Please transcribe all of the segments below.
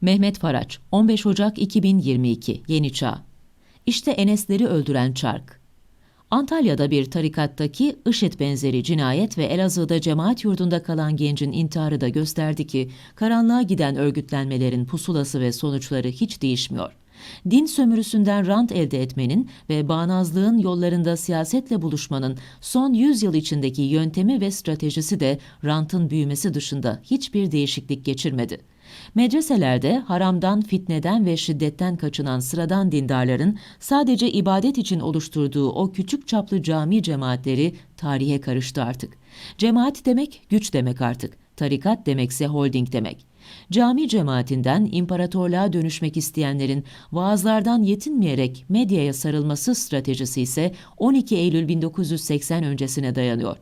Mehmet Faraç, 15 Ocak 2022, Yeni Çağ. İşte Enesleri öldüren çark. Antalya'da bir tarikattaki IŞİD benzeri cinayet ve Elazığ'da cemaat yurdunda kalan gencin intiharı da gösterdi ki karanlığa giden örgütlenmelerin pusulası ve sonuçları hiç değişmiyor. Din sömürüsünden rant elde etmenin ve bağnazlığın yollarında siyasetle buluşmanın son 100 yıl içindeki yöntemi ve stratejisi de rantın büyümesi dışında hiçbir değişiklik geçirmedi. Medreselerde haramdan, fitneden ve şiddetten kaçınan sıradan dindarların sadece ibadet için oluşturduğu o küçük çaplı cami cemaatleri tarihe karıştı artık. Cemaat demek güç demek artık. Tarikat demekse holding demek. Cami cemaatinden imparatorluğa dönüşmek isteyenlerin vaazlardan yetinmeyerek medyaya sarılması stratejisi ise 12 Eylül 1980 öncesine dayanıyor.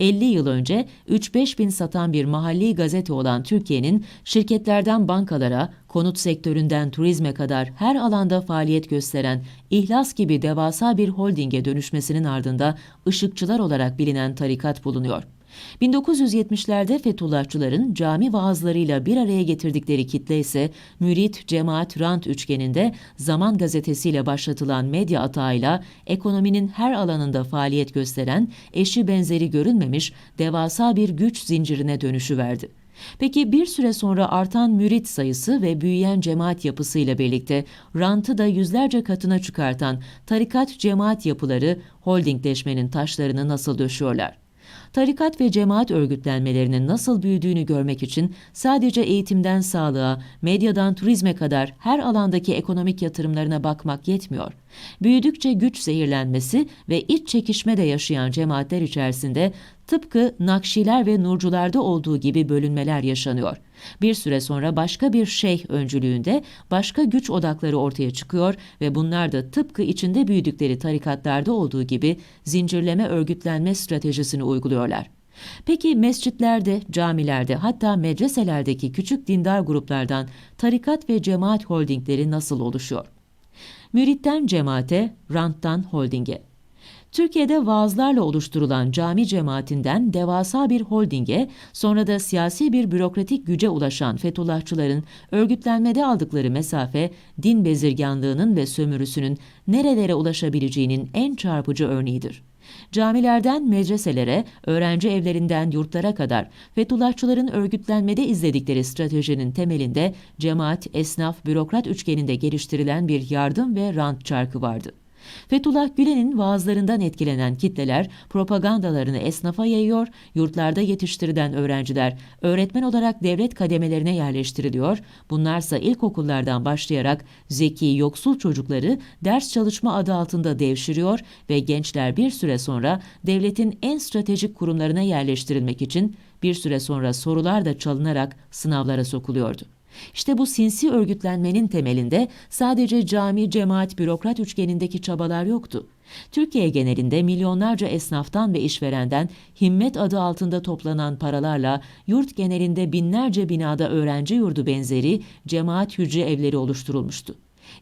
50 yıl önce 3-5 bin satan bir mahalli gazete olan Türkiye'nin şirketlerden bankalara, konut sektöründen turizme kadar her alanda faaliyet gösteren İhlas gibi devasa bir holdinge dönüşmesinin ardında ışıkçılar olarak bilinen tarikat bulunuyor. 1970'lerde Fethullahçıların cami vaazlarıyla bir araya getirdikleri kitle ise mürit, cemaat, rant üçgeninde Zaman gazetesiyle başlatılan medya atağıyla ekonominin her alanında faaliyet gösteren, eşi benzeri görülmemiş devasa bir güç zincirine dönüşü verdi. Peki bir süre sonra artan mürit sayısı ve büyüyen cemaat yapısıyla birlikte rantı da yüzlerce katına çıkartan tarikat cemaat yapıları holdingleşmenin taşlarını nasıl döşüyorlar? Tarikat ve cemaat örgütlenmelerinin nasıl büyüdüğünü görmek için sadece eğitimden sağlığa, medyadan turizme kadar her alandaki ekonomik yatırımlarına bakmak yetmiyor. Büyüdükçe güç zehirlenmesi ve iç çekişme de yaşayan cemaatler içerisinde tıpkı Nakşiler ve Nurcularda olduğu gibi bölünmeler yaşanıyor. Bir süre sonra başka bir şeyh öncülüğünde başka güç odakları ortaya çıkıyor ve bunlar da tıpkı içinde büyüdükleri tarikatlarda olduğu gibi zincirleme örgütlenme stratejisini uyguluyorlar. Peki mescitlerde, camilerde hatta medreselerdeki küçük dindar gruplardan tarikat ve cemaat holdingleri nasıl oluşuyor? Müritten cemaate, ranttan holdinge. Türkiye'de vaazlarla oluşturulan cami cemaatinden devasa bir holdinge, sonra da siyasi bir bürokratik güce ulaşan Fethullahçıların örgütlenmede aldıkları mesafe, din bezirganlığının ve sömürüsünün nerelere ulaşabileceğinin en çarpıcı örneğidir. Camilerden medreselere, öğrenci evlerinden yurtlara kadar Fethullahçıların örgütlenmede izledikleri stratejinin temelinde cemaat, esnaf, bürokrat üçgeninde geliştirilen bir yardım ve rant çarkı vardı. Fethullah Gülen'in vaazlarından etkilenen kitleler propagandalarını esnafa yayıyor, yurtlarda yetiştirilen öğrenciler öğretmen olarak devlet kademelerine yerleştiriliyor, bunlarsa ilkokullardan başlayarak zeki, yoksul çocukları ders çalışma adı altında devşiriyor ve gençler bir süre sonra devletin en stratejik kurumlarına yerleştirilmek için bir süre sonra sorular da çalınarak sınavlara sokuluyordu. İşte bu sinsi örgütlenmenin temelinde sadece cami, cemaat, bürokrat üçgenindeki çabalar yoktu. Türkiye genelinde milyonlarca esnaftan ve işverenden himmet adı altında toplanan paralarla yurt genelinde binlerce binada öğrenci yurdu benzeri cemaat hücre evleri oluşturulmuştu.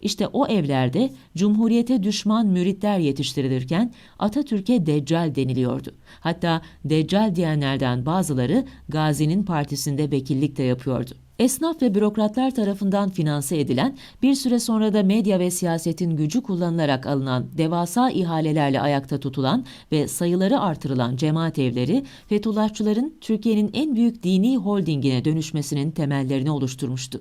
İşte o evlerde Cumhuriyete düşman müritler yetiştirilirken Atatürk'e Deccal deniliyordu. Hatta Deccal diyenlerden bazıları Gazi'nin partisinde vekillik de yapıyordu. Esnaf ve bürokratlar tarafından finanse edilen, bir süre sonra da medya ve siyasetin gücü kullanılarak alınan devasa ihalelerle ayakta tutulan ve sayıları artırılan cemaat evleri, Fethullahçıların Türkiye'nin en büyük dini holdingine dönüşmesinin temellerini oluşturmuştu.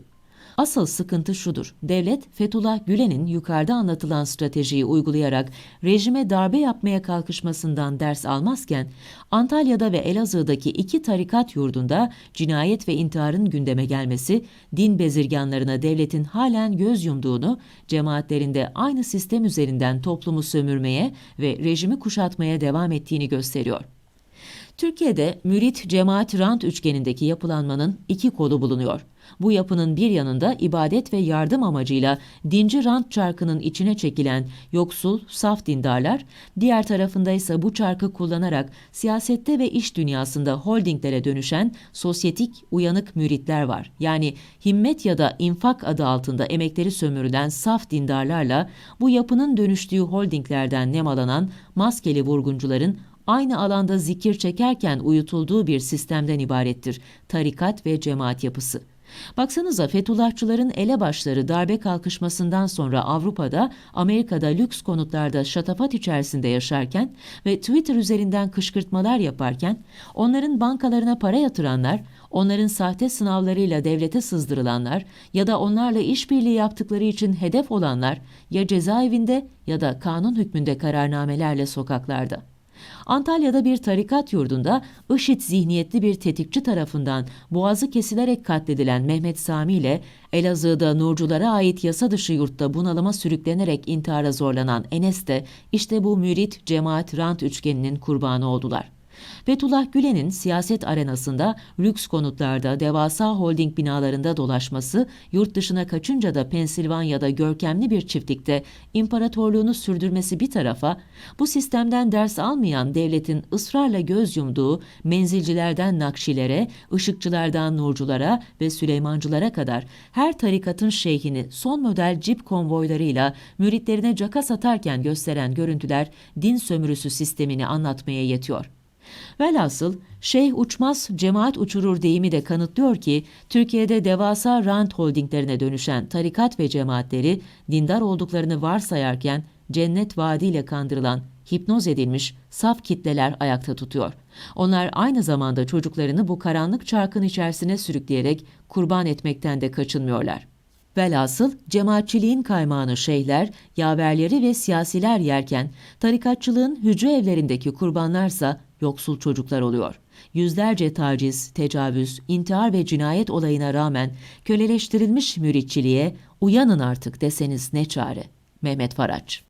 Asıl sıkıntı şudur. Devlet Fethullah Gülen'in yukarıda anlatılan stratejiyi uygulayarak rejime darbe yapmaya kalkışmasından ders almazken Antalya'da ve Elazığ'daki iki tarikat yurdunda cinayet ve intiharın gündeme gelmesi, din bezirganlarına devletin halen göz yumduğunu, cemaatlerinde aynı sistem üzerinden toplumu sömürmeye ve rejimi kuşatmaya devam ettiğini gösteriyor. Türkiye'de mürit cemaat rant üçgenindeki yapılanmanın iki kolu bulunuyor. Bu yapının bir yanında ibadet ve yardım amacıyla dinci rant çarkının içine çekilen yoksul, saf dindarlar, diğer tarafında ise bu çarkı kullanarak siyasette ve iş dünyasında holdinglere dönüşen sosyetik, uyanık müritler var. Yani himmet ya da infak adı altında emekleri sömürülen saf dindarlarla bu yapının dönüştüğü holdinglerden nemalanan maskeli vurguncuların aynı alanda zikir çekerken uyutulduğu bir sistemden ibarettir. Tarikat ve cemaat yapısı. Baksanıza Fethullahçıların elebaşları darbe kalkışmasından sonra Avrupa'da, Amerika'da lüks konutlarda şatafat içerisinde yaşarken ve Twitter üzerinden kışkırtmalar yaparken, onların bankalarına para yatıranlar, onların sahte sınavlarıyla devlete sızdırılanlar ya da onlarla işbirliği yaptıkları için hedef olanlar ya cezaevinde ya da kanun hükmünde kararnamelerle sokaklarda. Antalya'da bir tarikat yurdunda IŞİD zihniyetli bir tetikçi tarafından boğazı kesilerek katledilen Mehmet Sami ile Elazığ'da Nurculara ait yasa dışı yurtta bunalıma sürüklenerek intihara zorlanan Enes de işte bu mürit cemaat rant üçgeninin kurbanı oldular. Fethullah Gülen'in siyaset arenasında lüks konutlarda, devasa holding binalarında dolaşması, yurt dışına kaçınca da Pensilvanya'da görkemli bir çiftlikte imparatorluğunu sürdürmesi bir tarafa, bu sistemden ders almayan devletin ısrarla göz yumduğu menzilcilerden nakşilere, ışıkçılardan nurculara ve Süleymancılara kadar her tarikatın şeyhini son model cip konvoylarıyla müritlerine caka satarken gösteren görüntüler din sömürüsü sistemini anlatmaya yetiyor. Velhasıl şeyh uçmaz cemaat uçurur deyimi de kanıtlıyor ki Türkiye'de devasa rant holdinglerine dönüşen tarikat ve cemaatleri dindar olduklarını varsayarken cennet vaadiyle kandırılan hipnoz edilmiş saf kitleler ayakta tutuyor. Onlar aynı zamanda çocuklarını bu karanlık çarkın içerisine sürükleyerek kurban etmekten de kaçınmıyorlar. Velhasıl cemaatçiliğin kaymağını şeyhler, yaverleri ve siyasiler yerken tarikatçılığın hücre evlerindeki kurbanlarsa yoksul çocuklar oluyor. Yüzlerce taciz, tecavüz, intihar ve cinayet olayına rağmen köleleştirilmiş müritçiliğe uyanın artık deseniz ne çare? Mehmet Faraç